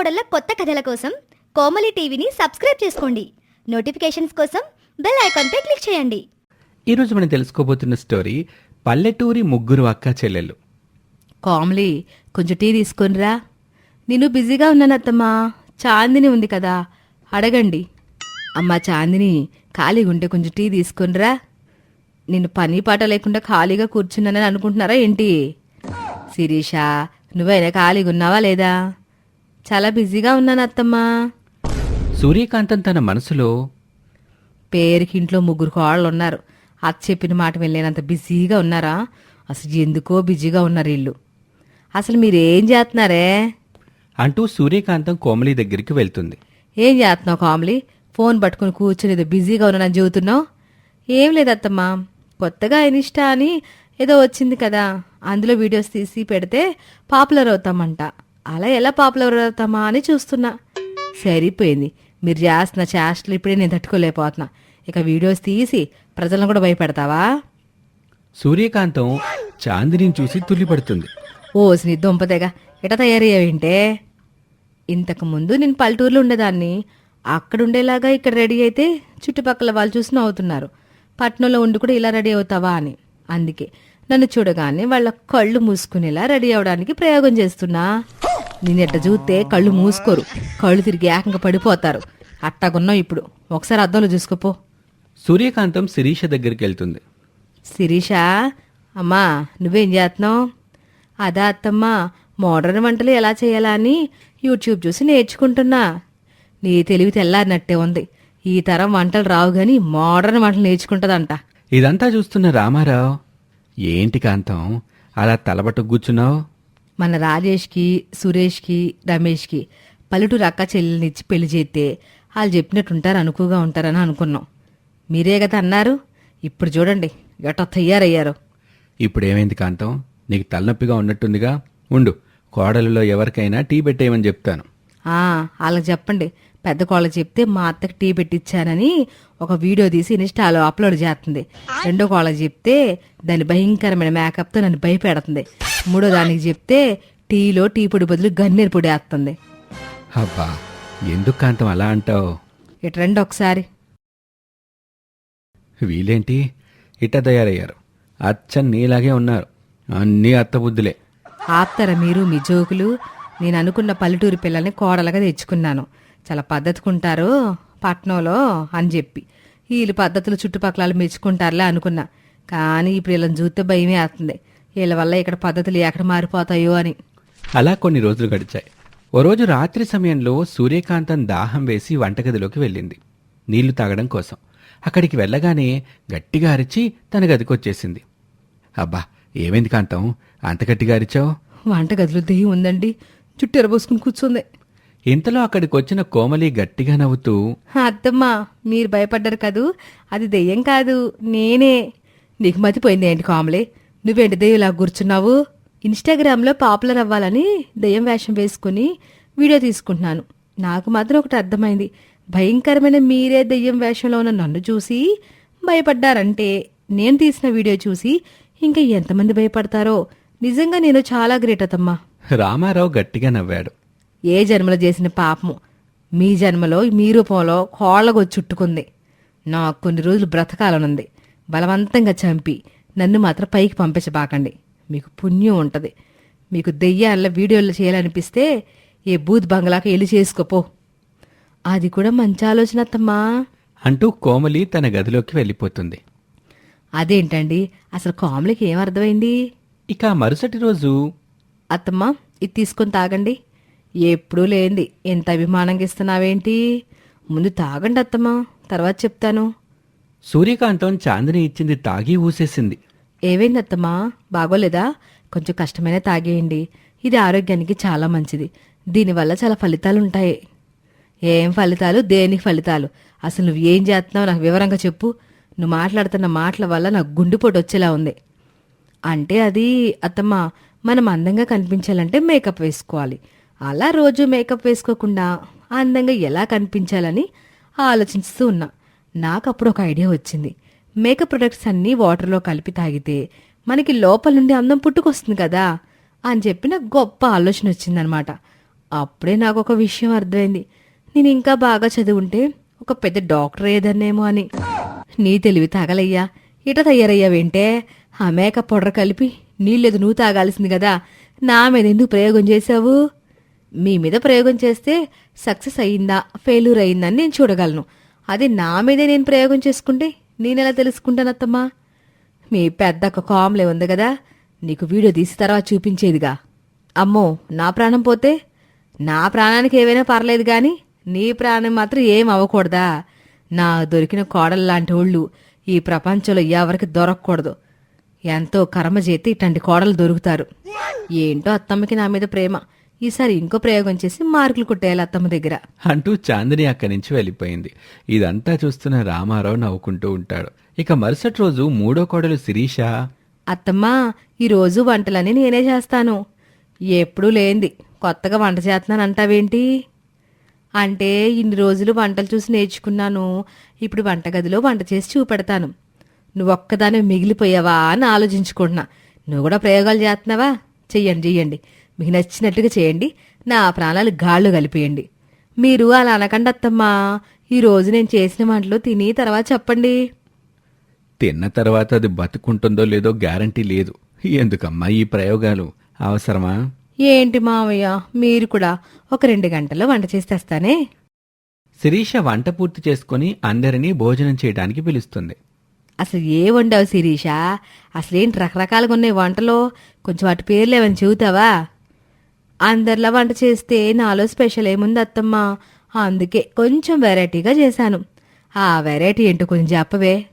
కోడళ్ళ కొత్త కథల కోసం కోమలి టీవీని సబ్స్క్రైబ్ చేసుకోండి. నోటిఫికేషన్స్ కోసం బెల్ ఐకాన్పై క్లిక్ చేయండి. ఈరోజు మనం తెలుసుకోబోతున్న స్టోరీ పల్లెటూరి ముగ్గురు అక్క చెల్లెళ్ళు కామ్లీ కొంచెం టీ తీసుకొనిరా. నేను బిజీగా ఉన్నాను అత్తమ్మా. చాందిని ఉంది కదా. అడగండి. అమ్మా చాందిని ఖాళీగా ఉంటే కొంచెం టీ తీసుకొనిరా. నేను పని పాట లేకుండా ఖాళీగా కూర్చున్నానని అనుకుంటున్నారా ఏంటి? శిరీష నువ్వైనా ఖాళీగా ఉన్నావా లేదా? చాలా బిజీగా ఉన్నాను అత్తమ్మా. సూర్యకాంతం తన మనసులో పేరుకి ఇంట్లో ముగ్గురు కోళ్ళు ఉన్నారు అత్త చెప్పిన మాట వెళ్ళేనంత బిజీగా ఉన్నారా? అసలు ఎందుకో బిజీగా ఉన్నారు వీళ్ళు. అసలు మీరేం చేస్తున్నారే? అంటూ సూర్యకాంతం కోమలి దగ్గరికి వెళ్తుంది. ఏం చేస్తున్నావు కామ్లీ? ఫోన్ పట్టుకుని కూర్చుని ఏదో బిజీగా ఉన్నానని చెబుతున్నావు? ఏం లేదత్తమ్మా కొత్తగా ఇనిష్టా అని ఏదో వచ్చింది కదా. అందులో వీడియోస్ తీసి పెడితే పాపులర్ అవుతామంట. అలా ఎలా పాపులర్ అవుతామా అని చూస్తున్నా. సరిపోయింది. మీరు చేస్తున్న చేష్టలు ఇప్పుడే నేను తట్టుకోలేకపోతున్నా. ఇక వీడియోస్ తీసి ప్రజలను కూడా భయపెడతావా? సూర్యకాంతం చాందినిని చూసి తుల్లిపడుతుంది. ఓ నీ దుంపదేగా ఎట తయారయ్యావేంటే? ఇంతకు ముందు నేను పల్లెటూరులో ఉండేదాన్ని. అక్కడ ఉండేలాగా ఇక్కడ రెడీ అయితే చుట్టుపక్కల వాళ్ళు చూసి నవ్వుతున్నారు. పట్నంలో ఉండి కూడా ఇలా రెడీ అవుతావా అని. అందుకే నన్ను చూడగానే వాళ్ళ కళ్ళు మూసుకునేలా రెడీ అవడానికి ప్రయోగం చేస్తున్నా. నేను ఎట్ట చూస్తే కళ్ళు మూసుకోరు. కళ్ళు తిరిగి ఏకంగా పడిపోతారు. అట్టాగున్నావు ఇప్పుడు. ఒకసారి అద్దంలో చూసుకోపో. సూర్యకాంతం శిరీష దగ్గరికి వెళ్తుంది. శిరీష అమ్మా నువ్వేం చేస్తున్నావు? అదా అత్తమ్మ మోడర్న్ వంటలు ఎలా చేయాలా అని యూట్యూబ్ చూసి నేర్చుకుంటున్నా. నీ తెలివి తెల్లారినట్టే ఉంది. ఈ తరం వంటలు రావు గాని మోడర్న్ వంటలు నేర్చుకుంటదంట. ఇదంతా చూస్తున్న రామారావు ఏంటి కాంతం? అలా తలబట్టు కూర్చున్నావు? మన రాజేష్కి సురేష్కి రమేష్కి పల్లెటూరు అక్క చెల్లెల్నిచ్చి పెళ్ళి చేస్తే వాళ్ళు చెప్పినట్టు ఉంటారు అనుకుగా ఉంటారని అనుకున్నాం. మీరే కదా అన్నారు? ఇప్పుడు చూడండి ఎటో తయారయ్యారు. ఇప్పుడేమైంది కాంతం? నీకు తలనొప్పిగా ఉన్నట్టుందిగా? ఉండు కోడలిలో ఎవరికైనా టీ పెట్టేయమని చెప్తాను. ఆ, వాళ్ళకి చెప్పండి. పెద్ద కోళ్ళకి చెప్తే మా అత్తకి టీ పెట్టించానని ఒక వీడియో తీసి ఇన్స్టాలో అప్లోడ్ చేస్తుంది. రెండో కోళ్ళకి చెప్తే దాని భయంకరమైన మేకప్తో నన్ను భయపెడుతుంది. మూడో దానికి చెప్తే టీలో టీ పొడి బదులు గన్నేరు పొడి వేస్తుంది అబ్బా ఎందుకు కాంతం అలా అంటావు? ఇటు రండి ఒకసారి. వీలేంటి? ఇట్ట తయారయ్యారు. అచ్చం నీలాగే ఉన్నారు. అన్నీ అత్తబుద్ధులే. ఆప్తారా మీరు మీ జోకులు? నేను అనుకున్న పల్లెటూరు పిల్లల్ని కోడలుగా తెచ్చుకున్నాను. చాలా పద్ధతికుంటారు పట్నంలో అని చెప్పి. వీళ్ళు పద్ధతులు చుట్టుపక్కల మెచ్చుకుంటారులే అనుకున్నా. కానీ ఇప్పుడు వీళ్ళని చూస్తే భయమే వేస్తుంది. వీళ్ళ వల్ల ఇక్కడ పద్ధతులు ఎక్కడ మారిపోతాయో అని. అలా కొన్ని రోజులు గడిచాయి. ఓ రోజు రాత్రి సమయంలో సూర్యకాంతం దాహం వేసి వంటగదిలోకి వెళ్ళింది. నీళ్ళు తాగడం కోసం. అక్కడికి వెళ్ళగానే గట్టిగా అరిచి తన గదికొచ్చేసింది అబ్బా ఏమైంది కాంతం? అంత గట్టిగా అరిచావు? వంటగదిలో దెయ్యం ఉందండి. చుట్టూ ఎరబోసుకుని కూర్చుంది. ఇంతలో అక్కడికి వచ్చిన కోమలి గట్టిగా నవ్వుతూ అత్తమ్మా మీరు భయపడ్డారు కదూ? అది దెయ్యం కాదు నేనే. నీకు మతిపోయింది ఏంటి కామలే? నువ్వేంటి దెయ్యంలా కూర్చున్నావు? ఇన్స్టాగ్రామ్లో పాపులర్ అవ్వాలని దెయ్యం వేషం వేసుకుని వీడియో తీసుకుంటున్నాను. నాకు మాత్రం ఒకటి అర్థమైంది. భయంకరమైన మీరే దెయ్యం వేషంలో ఉన్న నన్ను చూసి భయపడ్డారంటే నేను తీసిన వీడియో చూసి ఇంకా ఎంతమంది భయపడతారో? నిజంగా నేను చాలా గ్రేట్ అత్తమ్మా రామారావు గట్టిగా నవ్వాడు. ఏ జన్మలో చేసిన పాపము? మీ జన్మలో మీ రూపంలో కోళ్ళగొచ్చి చుట్టుకుంది నాకు కొన్ని రోజులు బ్రతకాలనుంది. బలవంతంగా చంపి నన్ను మాత్రం పైకి పంపించబాకండి. మీకు పుణ్యం ఉంటుంది. మీకు దెయ్యాల వీడియోలు చేయాలనిపిస్తే ఏ బూత్ బంగ్లాకి వెళ్ళి చేసుకోపో అది కూడా మంచి ఆలోచన అత్తమ్మా. అంటూ కోమలి తన గదిలోకి వెళ్ళిపోతుంది. అదేంటండి? అసలు కామెడీకి ఏం అర్థమైంది? ఇక మరుసటి రోజు అత్తమ్మ ఇది తీసుకొని తాగండి. ఎప్పుడూ లేంది ఎంత అభిమానంగా ఇస్తున్నావేంటి? ముందు తాగండి అత్తమ్మ. తర్వాత చెప్తాను. సూర్యకాంతం చాందిని ఇచ్చింది తాగి ఊసేసింది. ఏవైంది అత్తమ్మా బాగోలేదా? కొంచెం కష్టమైన తాగేయండి. ఇది ఆరోగ్యానికి చాలా మంచిది. దీనివల్ల చాలా ఫలితాలు ఉంటాయి ఏం ఫలితాలు? దేనికి ఫలితాలు? అసలు నువ్వు ఏం చేస్తున్నావు నాకు వివరంగా చెప్పు. నువ్వు మాట్లాడుతున్న మాటల వల్ల నాకు గుండెపోటు వచ్చేలా ఉంది. అంటే అది అత్తమ్మ మనం అందంగా కనిపించాలంటే మేకప్ వేసుకోవాలి. అలా రోజు మేకప్ వేసుకోకుండా అందంగా ఎలా కనిపించాలని ఆలోచిస్తూ ఉన్నా. నాకు అప్పుడు ఒక ఐడియా వచ్చింది. మేకప్ ప్రొడక్ట్స్ అన్నీ వాటర్లో కలిపి తాగితే మనకి లోపల నుండి అందం పుట్టుకొస్తుంది కదా అని చెప్పి నాకు గొప్ప ఆలోచన వచ్చిందనమాట. అప్పుడే నాకు ఒక విషయం అర్థమైంది. నేను ఇంకా బాగా చదువుంటే ఒక పెద్ద డాక్టర్ ఏదన్నేమో అని. నీ తెలివి తాగలయ్యా. ఇట తయారయ్యావేంటే ఆ మేకప్ పౌడర్ కలిపి నీళ్ళేదు నువ్వు తాగాల్సింది కదా. నా మీద ఎందుకు ప్రయోగం చేశావు? మీ మీద ప్రయోగం చేస్తే సక్సెస్ అయ్యిందా ఫెయిల్యూర్ అయిందని నేను చూడగలను. అది నా మీదే నేను ప్రయోగం చేసుకుంటే నేనెలా తెలుసుకుంటానత్తమ్మా? మీ పెద్దక్క కామ్లే ఉంది కదా నీకు వీడియో తీసి తర్వాత చూపించేదిగా. అమ్మో నా ప్రాణం పోతే? నా ప్రాణానికి ఏవైనా పర్లేదు కానీ నీ ప్రాణం మాత్రం ఏం అవ్వకూడదా? నా దొరికిన కోడల్లాంటి వాళ్ళు ఈ ప్రపంచంలో ఎవరికి దొరకకూడదు. ఎంతో కర్మ చేతి ఇట్లాంటి కోడలు దొరుకుతారు. ఏంటో అత్తమ్మకి నా మీద ప్రేమ. ఈసారి ఇంకో ప్రయోగం చేసి మార్కులు కొట్టేయాలి అత్తమ్మ దగ్గర. అంటూ చాందిని అక్కడి నుంచి వెళ్ళిపోయింది. ఇదంతా చూస్తున్న రామారావు నవ్వుకుంటూ ఉంటాడు. ఇక మరుసటి రోజు మూడో కోడలు శిరీష. అత్తమ్మా ఈరోజు వంటలని నేనే చేస్తాను. ఎప్పుడూ లేంది కొత్తగా వంట చేస్తున్నాను అంటావేంటి? అంటే ఇన్ని రోజులు వంటలు చూసి నేర్చుకున్నాను. ఇప్పుడు వంటగదిలో వంట చేసి చూపెడతాను. నువ్వు ఒక్కదాని మిగిలిపోయావా అని ఆలోచించుకుంటున్నా. నువ్వు కూడా ప్రయోగాలు చేస్తున్నావా? చెయ్యండి చెయ్యండి. మీకు నచ్చినట్టుగా చేయండి. నా ప్రాణాలు గాళ్ళు కలిపేయండి. మీరు అలా అనకండి అత్తమ్మా ఈరోజు నేను చేసిన వంటలు తిని తర్వాత చెప్పండి. తిన్న తర్వాత అది బతుకుంటుందో లేదో గ్యారంటీ లేదు. ఎందుకమ్మా ఈ ప్రయోగాలు? అవసరమా? ఏంటి మావయ్య? మీరు కూడా ఒక రెండు గంటల్లో వంట చేసి తెస్తానే? శిరీష వంట పూర్తి చేసుకుని అందరినీ భోజనం చేయడానికి పిలుస్తుంది. అసలు ఏ వండావు శిరీష? అసలేంటి రకరకాలుగా ఉన్నాయి వంటలో? కొంచెం వాటి పేర్లు ఏమైనా చెబుతావా? అందరిలా వంట చేస్తే నాలో స్పెషల్ ఏముంది అత్తమ్మ? అందుకే కొంచెం వెరైటీగా చేశాను. ఆ వెరైటీ ఏంటో కొంచెం చెప్పవే.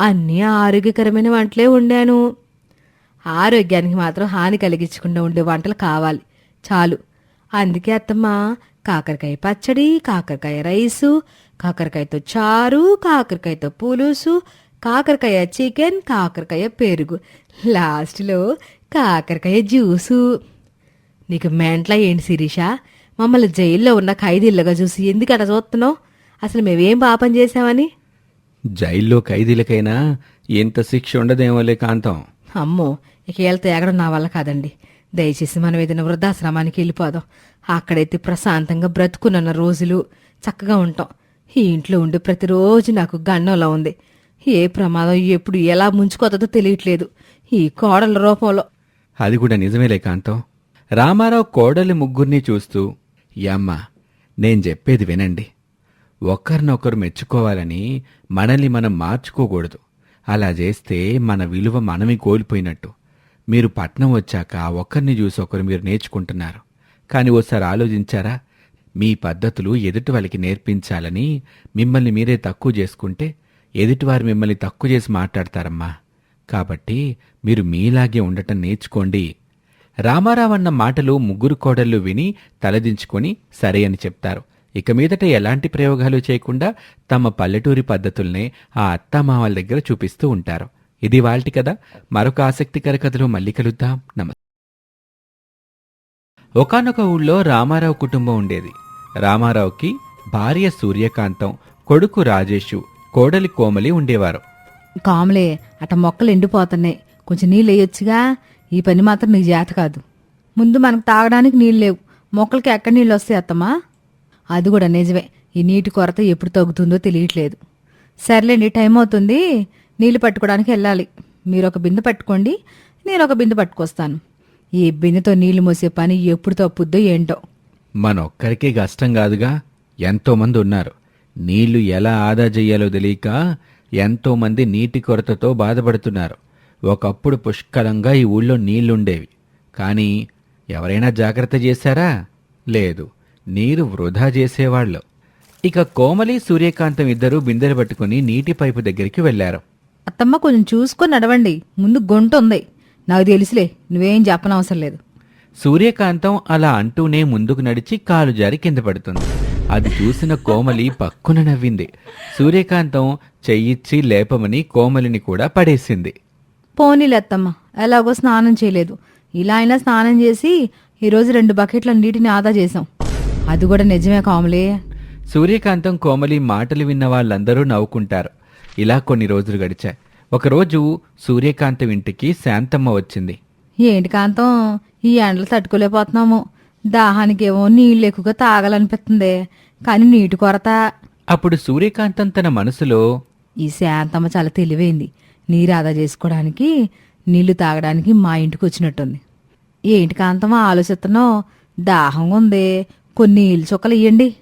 అన్నీ ఆరోగ్యకరమైన వంటలే వండాను. ఆరోగ్యానికి మాత్రం హాని కలిగించకుండా ఉండే వంటలు కావాలి. చాలు. అందుకే అత్తమ్మ కాకరకాయ పచ్చడి కాకరకాయ రైసు కాకరకాయతో చారు కాకరకాయతో పులుసు కాకరకాయ చికెన్ కాకరకాయ పెరుగు. లాస్ట్లో కాకరకాయ జ్యూసు. నీకు మెంట్లా ఏంటి శిరీష? మమ్మల్ని జైల్లో ఉన్న ఖైదీలుగా చూసి ఎందుకు అలా చూస్తున్నావు? అసలు మేమేం పాపం చేశామని? జైల్లో ఖైదీలకైనా ఎంత శిక్ష ఉండదేమోలే కాంతం. అమ్మో ఇక వీళ్ళతో ఎగడం నా వల్ల కాదండి. దయచేసి మనం ఏదైనా వృద్ధాశ్రమానికి వెళ్ళిపోదాం. అక్కడైతే ప్రశాంతంగా బ్రతుకున్న రోజులు చక్కగా ఉంటాం. ఈ ఇంట్లో ఉండి ప్రతిరోజు నాకు గన్నంలా ఉంది. ఏ ప్రమాదం ఎప్పుడు ఎలా ముంచుకోతుందో తెలియట్లేదు. ఈ కోడల రూపంలో. అది కూడా నిజమేలే కాంతం. రామారావు కోడలి ముగ్గురిని చూస్తూ యమ్మ నేను చెప్పేది వినండి. ఒకరినొకరు మెచ్చుకోవాలని మనల్ని మనం మార్చుకోకూడదు. అలా చేస్తే మన విలువ మనమే కోల్పోయినట్టు. మీరు పట్నం వచ్చాక ఒకరిని చూసి ఒకరు మీరు నేర్చుకుంటున్నారు. కానీ ఓసారి ఆలోచించారా? మీ పద్ధతులు ఎదుటి వాళ్ళకి నేర్పించాలని మిమ్మల్ని మీరే తక్కువ చేసుకుంటే ఎదుటివారు మిమ్మల్ని తక్కువ చేసి మాట్లాడతారమ్మా. కాబట్టి మీరు మీలాగే ఉండటం నేర్చుకోండి. రామారావు అన్న మాటలు ముగ్గురు కోడళ్ళు విని తలదించుకొని సరే అని చెప్తారు. ఇక మీదట ఎలాంటి ప్రయోగాలు చేయకుండా తమ పల్లెటూరి పద్ధతుల్నే ఆ అత్తామామల దగ్గర చూపిస్తూ ఉంటారు. ఇది వాళ్ళటి కదా మరొక ఆసక్తికర కథలో మళ్ళీ కలుద్దాం. నమస్తే ఒకానొక ఊళ్ళో రామారావు కుటుంబం ఉండేది. రామారావుకి భార్య సూర్యకాంతం కొడుకు రాజేషు కోడలి కోమలి ఉండేవారు. కాములే అట మొక్కలు ఎండిపోతున్నాయి. కొంచెం నీళ్ళు వేయొచ్చుగా? ఈ పని మాత్రం నీకు జాత కాదు. ముందు మనకు తాగడానికి నీళ్ళు లేవు. మొక్కలకి ఎక్కడ నీళ్ళు వస్తాయి అత్తమ్మా? అది కూడా నిజమే. ఈ నీటి కొరత ఎప్పుడు తగ్గుతుందో తెలియట్లేదు. సర్లేండి టైం అవుతుంది. నీళ్ళు పట్టుకోవడానికి వెళ్ళాలి. మీరు ఒక బిందె పట్టుకోండి. నేను ఒక బిందె పట్టుకొస్తాను. ఈ బిందెతో నీళ్ళు మోసే పని ఎప్పుడు తప్పుద్దో ఏంటో. మనొక్కరికే కష్టం కాదుగా. ఎంతోమంది ఉన్నారు. నీళ్ళు ఎలా ఆదా చెయ్యాలో తెలియక ఎంతోమంది నీటి కొరతతో బాధపడుతున్నారు. ఒకప్పుడు పుష్కలంగా ఈ ఊళ్ళో నీళ్ళుండేవి. కానీ ఎవరైనా జాగ్రత్త చేశారా? లేదు. నీరు వృధా చేసేవాళ్ళు. ఇక కోమలి సూర్యకాంతం ఇద్దరూ బిందెలు పట్టుకుని నీటి పైపు దగ్గరికి వెళ్ళారు. అత్తమ్మ కొంచెం చూసుకొని నడవండి. ముందు గొంట ఉంది. నాకు తెలుసులే నువ్వేం చెప్పనవసరం లేదు. సూర్యకాంతం అలా అంటూనే ముందుకు నడిచి కాలు జారి కింద పడుతుంది. అది చూసిన కోమలి పక్కున నవ్వింది. సూర్యకాంతం చెయ్యిచ్చి లేపమని కోమలిని కూడా పడేసింది. పోనీలే అత్తమ్మ. ఎలాగో స్నానం చేయలేదు. ఇలా అయినా స్నానం చేసి ఈరోజు రెండు బకెట్ల నీటిని ఆదా చేసాం అది కూడా నిజమే కాములే. సూర్యకాంతం కోమలి మాటలు విన్న వాళ్ళందరూ నవ్వుకుంటారు. ఇలా కొన్ని రోజులు గడిచాయి. ఒకరోజు సూర్యకాంతం ఇంటికి శాంతమ్మ వచ్చింది. ఏంటి కాంతం? ఈ ఎండలు తట్టుకోలేకపోతున్నాము. దాహానికేమో నీళ్ళు ఎక్కువగా తాగాలనిపిస్తుంది. కానీ నీటి కొరత. అప్పుడు సూర్యకాంతం తన మనసులో ఈ శాంతమ్మ చాలా తెలివైంది. నీరు ఆదా చేసుకోవడానికి నీళ్ళు తాగడానికి మా ఇంటికి వచ్చినట్టుంది. ఏంటి కాంతమా ఆలోచిస్తున్నావు? దాహంగా ఉంది. కొన్ని నీళ్ళు చుక్కలు ఇయ్యండి.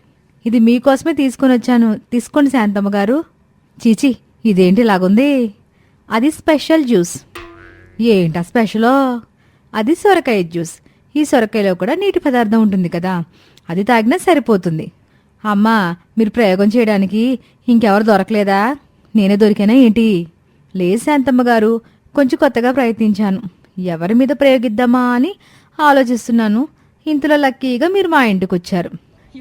ఇది మీకోసమే తీసుకొని వచ్చాను. తీసుకోండి శాంతమ్మ గారు. చీచి ఇదేంటి ఇలాగుంది? అది స్పెషల్ జ్యూస్. ఏంటా స్పెషలో? అది సొరకాయ జ్యూస్. ఈ సొరకాయలో కూడా నీటి పదార్థం ఉంటుంది కదా. అది తాగినా సరిపోతుంది. అమ్మా మీరు ప్రయోగం చేయడానికి ఇంకెవరు దొరకలేదా? నేనే దొరికానా ఏంటి? లేదు శాంతమ్మ గారు కొంచెం కొత్తగా ప్రయత్నించాను. ఎవరి మీద ప్రయోగిద్దామా అని ఆలోచిస్తున్నాను. ఇంతలో లక్కీగా మీరు మా ఇంటికి వచ్చారు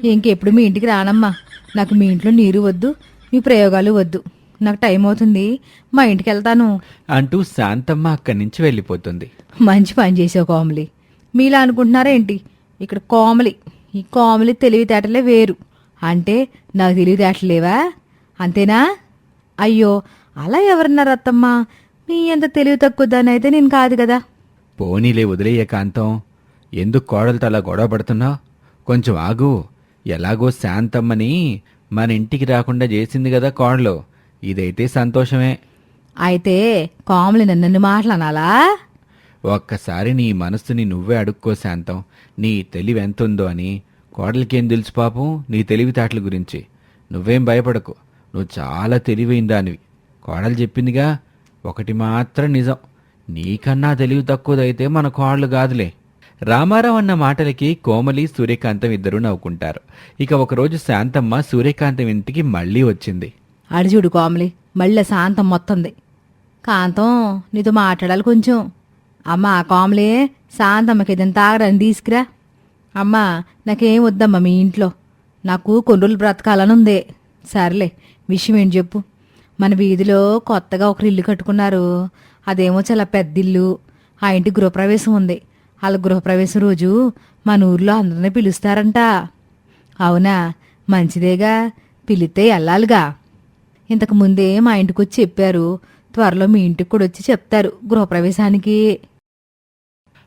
ఇంకెప్పుడు మీ ఇంటికి రానమ్మా. నాకు మీ ఇంట్లో నీరు వద్దు మీ ప్రయోగాలు వద్దు. నాకు టైం అవుతుంది. మా ఇంటికి వెళ్తాను. అంటూ శాంతమ్మ అక్కడి నుంచి వెళ్ళిపోతుంది. మంచి పని చేసావు కోమలి. మీలా అనుకుంటున్నారా ఏంటి? ఇక్కడ కోమలి. ఈ కోమలి తెలివితేటలే వేరు. అంటే నాకు తెలివితేటలు లేవా? అంతేనా? అయ్యో అలా ఎవరన్నారు అత్తమ్మ? మీ అంత తెలివి తక్కువ దాన్ని అయితే నేను కాదు కదా. పోనీలే వదిలేయ కాంతం. ఎందుకు కోడలతో అలా గొడవ పడుతున్నావు కొంచెం ఆగు. ఎలాగో శాంతమ్మని మన ఇంటికి రాకుండా చేసింది కదా కోడలు. ఇదైతే సంతోషమే. అయితే కోమలి నన్ను మాట్లాడాలా ఒక్కసారి నీ మనస్సుని నువ్వే అడుక్కో శాంతం. నీ తెలివి ఎంతుందో అని. కోడలికేం తెలుసు పాపం? నీ తెలివితేటల గురించి. నువ్వేం భయపడకు. నువ్వు చాలా తెలివైన దానివి. కోడలు చెప్పిందిగా ఒకటి మాత్రం నిజం. నీకన్నా తెలివి తక్కువదైతే మన కోడలు కాదులే. రామారావు అన్న మాటలకి కోమలి సూర్యకాంతం ఇద్దరూ నవ్వుకుంటారు. ఇక ఒకరోజు శాంతమ్మ సూర్యకాంతం ఇంటికి మళ్ళీ వచ్చింది. అడిచూడు కోమలి మళ్ళీ శాంతం మొత్తంది. కాంతం నీతో మాట్లాడాలి కొంచెం. అమ్మా కోమలే శాంతమ్మకి ఏదైనా తాగడానికి తీసుకురా. అమ్మా నాకేం వద్దమ్మా మీ ఇంట్లో. నాకు కొన్ని రోజులు బ్రతకాలని ఉంది. సర్లే విషయం ఏంటి చెప్పు. మన వీధిలో కొత్తగా ఒకరు ఇల్లు కట్టుకున్నారు. అదేమో చాలా పెద్ద ఇల్లు ఆ ఇంటి గృహప్రవేశం ఉంది. వాళ్ళ గృహప్రవేశం రోజు మన ఊర్లో అందరినీ పిలుస్తారంట. అవునా? మంచిదేగా. పిలితే వెళ్ళాలిగా ఇంతకు ముందే మా ఇంటికి వచ్చి చెప్పారు. త్వరలో మీ ఇంటికి కూడా వచ్చి చెప్తారు గృహప్రవేశానికి.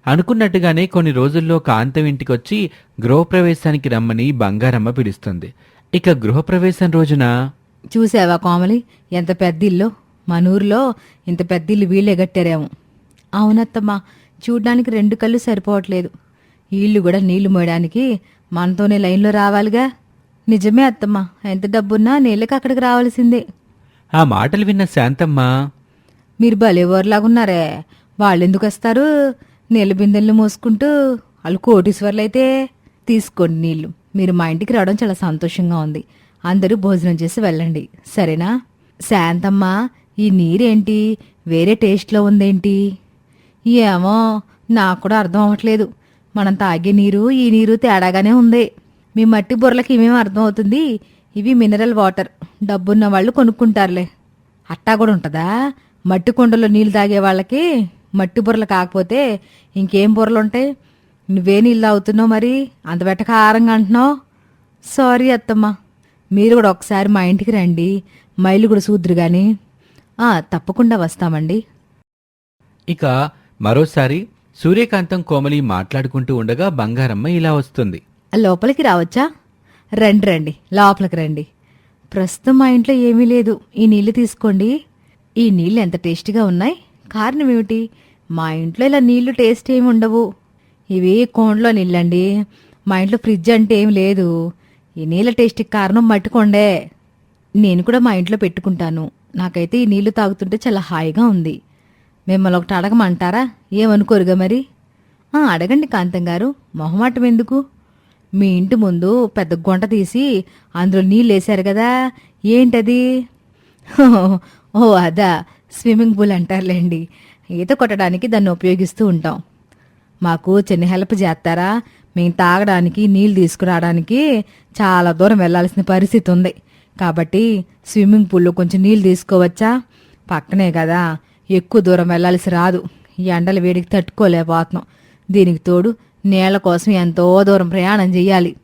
అనుకున్నట్టుగానే కొన్ని రోజుల్లో కాంతం ఇంటికొచ్చి గృహప్రవేశానికి రమ్మని బంగారమ్మ పిలుస్తుంది. ఇక గృహప్రవేశం రోజున చూసావా కోమలి? ఎంత పెద్ద ఇల్లు మన ఊర్లో ఇంత పెద్ద ఇల్లు వీళ్ళే కట్టారేమో. అవునత్తమ్మా చూడ్డానికి రెండు కళ్ళు సరిపోవట్లేదు. ఇల్లు కూడా నీళ్ళు మోయడానికి మనతోనే లైన్లో రావాలిగా. నిజమే అత్తమ్మా ఎంత డబ్బున్నా నీళ్ళకి అక్కడికి రావాల్సిందే. ఆ మాటలు విన్న శాంతమ్మ మీరు భలేవారులాగున్నారే వాళ్ళు ఎందుకు వస్తారు? నీళ్ళ బిందెల్ని మోసుకుంటూ వాళ్ళు కోటీశ్వర్లైతే తీసుకోండి నీళ్ళు మీరు మా ఇంటికి రావడం చాలా సంతోషంగా ఉంది. అందరూ భోజనం చేసి వెళ్ళండి. సరేనా? శాంతమ్మ ఈ నీరేంటి? వేరే టేస్ట్లో ఉందేంటి? ఏమో నాకు కూడా అర్థం అవ్వట్లేదు. మనం తాగే నీరు ఈ నీరు తేడాగానే ఉంది. మీ మట్టి బుర్రలకి ఏమేమి అర్థం అవుతుంది? ఇవి మినరల్ వాటర్. డబ్బున్న వాళ్ళు కొనుక్కుంటారులే. అట్టా కూడా ఉంటుందా? మట్టి కుండలో నీళ్ళు తాగే వాళ్ళకి మట్టి బుర్రలు కాకపోతే ఇంకేం బుర్రలు ఉంటాయి? నువ్వే నీళ్ళు తాగుతున్నావు మరి? అంత బెట్టకారంగా అంటున్నావు? సారీ అత్తమ్మ. మీరు కూడా ఒకసారి మా ఇంటికి రండి. మైలు కూడా చూద్దరు కానీ తప్పకుండా వస్తామండి. ఇక మరోసారి సూర్యకాంతం కోమలి మాట్లాడుకుంటూ ఉండగా బంగారమ్మ ఇలా వస్తుంది. లోపలికి రావచ్చా? రండి రండి. లోపలికి రండి. ప్రస్తుతం మా ఇంట్లో ఏమీ లేదు. ఈ నీళ్ళు తీసుకోండి. ఈ నీళ్ళు ఎంత టేస్టీగా ఉన్నాయి. కారణం ఏమిటి? మా ఇంట్లో ఇలా నీళ్ళు టేస్ట్ ఏమి ఉండవు. ఇవి కోండ్లో నీళ్ళండి. మా ఇంట్లో ఫ్రిడ్జ్ అంటే ఏం లేదు. ఈ నీళ్ళ టేస్ట్కి కారణం మట్టుకోండే. నేను కూడా మా ఇంట్లో పెట్టుకుంటాను. నాకైతే ఈ నీళ్ళు తాగుతుంటే చాలా హాయిగా ఉంది. మిమ్మల్ని ఒకటి అడగమంటారా? ఏమనుకోరుగా మరి? అడగండి కాంతం గారు. మొహమాటం ఎందుకు? మీ ఇంటి ముందు పెద్ద గుంట తీసి అందులో నీళ్ళు వేశారు కదా. ఏంటది? ఓ అదా. స్విమ్మింగ్ పూల్ అంటారులేండి. ఈత కొట్టడానికి దాన్ని ఉపయోగిస్తూ ఉంటాం. మాకు చిన్న హెల్ప్ చేస్తారా? మేము తాగడానికి నీళ్ళు తీసుకురావడానికి చాలా దూరం వెళ్ళాల్సిన పరిస్థితి ఉంది. కాబట్టి స్విమ్మింగ్ పూల్లో కొంచెం నీళ్ళు తీసుకోవచ్చా? పక్కనే కదా ఎక్కువ దూరం వెళ్ళాల్సి రాదు. ఈ ఎండల వేడికి తట్టుకోలేకపోతున్నాం. దీనికి తోడు నీళ్ళ కోసం ఎంతో దూరం ప్రయాణం చేయాలి.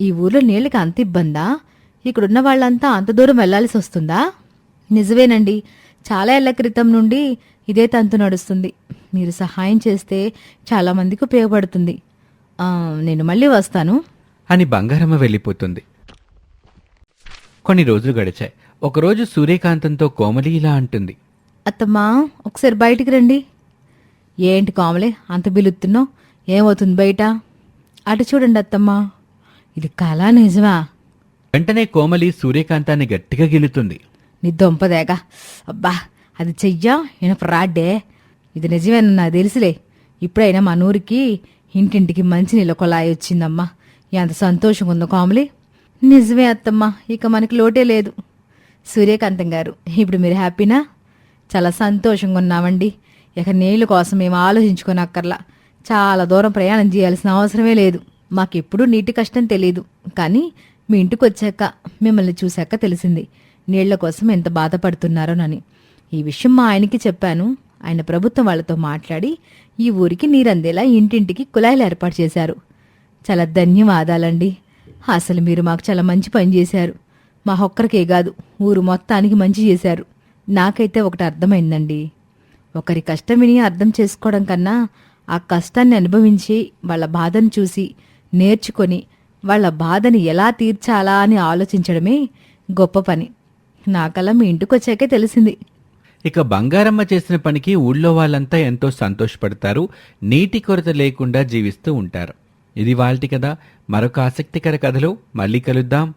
ఈ ఊర్లో నీళ్ళకి అంత ఇబ్బందా? ఇక్కడున్న వాళ్ళంతా అంత దూరం వెళ్ళాల్సి వస్తుందా? నిజమేనండి. చాలా ఏళ్ళ క్రితం నుండి ఇదే తంతు నడుస్తుంది. మీరు సహాయం చేస్తే చాలామందికి ఉపయోగపడుతుంది. నేను మళ్ళీ వస్తాను. అని బంగారమ్మ వెళ్ళిపోతుంది. కొన్ని రోజులు గడిచాయి. ఒకరోజు సూర్యకాంతంతో కోమలి ఇలా అంటుంది. అత్తమ్మా ఒకసారి బయటికి రండి. ఏంటి కామలే అంత బిలుతున్నావు ఏమవుతుంది బయట? అటు చూడండి అత్తమ్మా. ఇది కళ నిజమా? వెంటనే కోమలి సూర్యకాంతాన్ని గట్టిగా గిల్లుతుంది నీ దొంపదేగ అబ్బా అది చెయ్యా? ఈయన ఫ్రాడ్డే ఇది నిజమేనా నాకు తెలుసులే. ఇప్పుడైనా మన ఊరికి ఇంటింటికి మంచి నీళ్ళ కొలాయి వచ్చిందమ్మా. ఎంత సంతోషంగా ఉందో కామలి. నిజమే అత్తమ్మా ఇక మనకి లోటే లేదు. సూర్యకాంతం గారు ఇప్పుడు మీరు హ్యాపీనా? చాలా సంతోషంగా ఉన్నామండి ఇక నీళ్ళ కోసం మేము ఆలోచించుకోనక్కర్లా. చాలా దూరం ప్రయాణం చేయాల్సిన అవసరమే లేదు. మాకెప్పుడు నీటి కష్టం తెలియదు కానీ మీ ఇంటికి వచ్చాక మిమ్మల్ని చూశాక తెలిసింది. నీళ్ళ కోసం ఎంత బాధపడుతున్నారోనని. ఈ విషయం మా ఆయనకి చెప్పాను. ఆయన ప్రభుత్వం వాళ్ళతో మాట్లాడి ఈ ఊరికి నీరందేలా ఇంటింటికి కుళాయిలు ఏర్పాటు చేశారు. చాలా ధన్యవాదాలండి. అసలు మీరు మాకు చాలా మంచి పని చేశారు. మా ఒక్కరికే కాదు ఊరు మొత్తానికి మంచి చేశారు. నాకైతే ఒకటి అర్థమైందండి. ఒకరి కష్టం విని అర్థం చేసుకోవడం కన్నా ఆ కష్టాన్ని అనుభవించి వాళ్ళ బాధను చూసి నేర్చుకొని వాళ్ళ బాధని ఎలా తీర్చాలా అని ఆలోచించడమే గొప్ప పని. నాకలా మీ ఇంటికి వచ్చాకే తెలిసింది. ఇక బంగారమ్మ చేసిన పనికి ఊళ్ళో వాళ్ళంతా ఎంతో సంతోషపడతారు నీటి కొరత లేకుండా జీవిస్తూ ఉంటారు. ఇది వాళ్ళటి కదా మరొక ఆసక్తికర కథలో మళ్ళీ కలుద్దాం.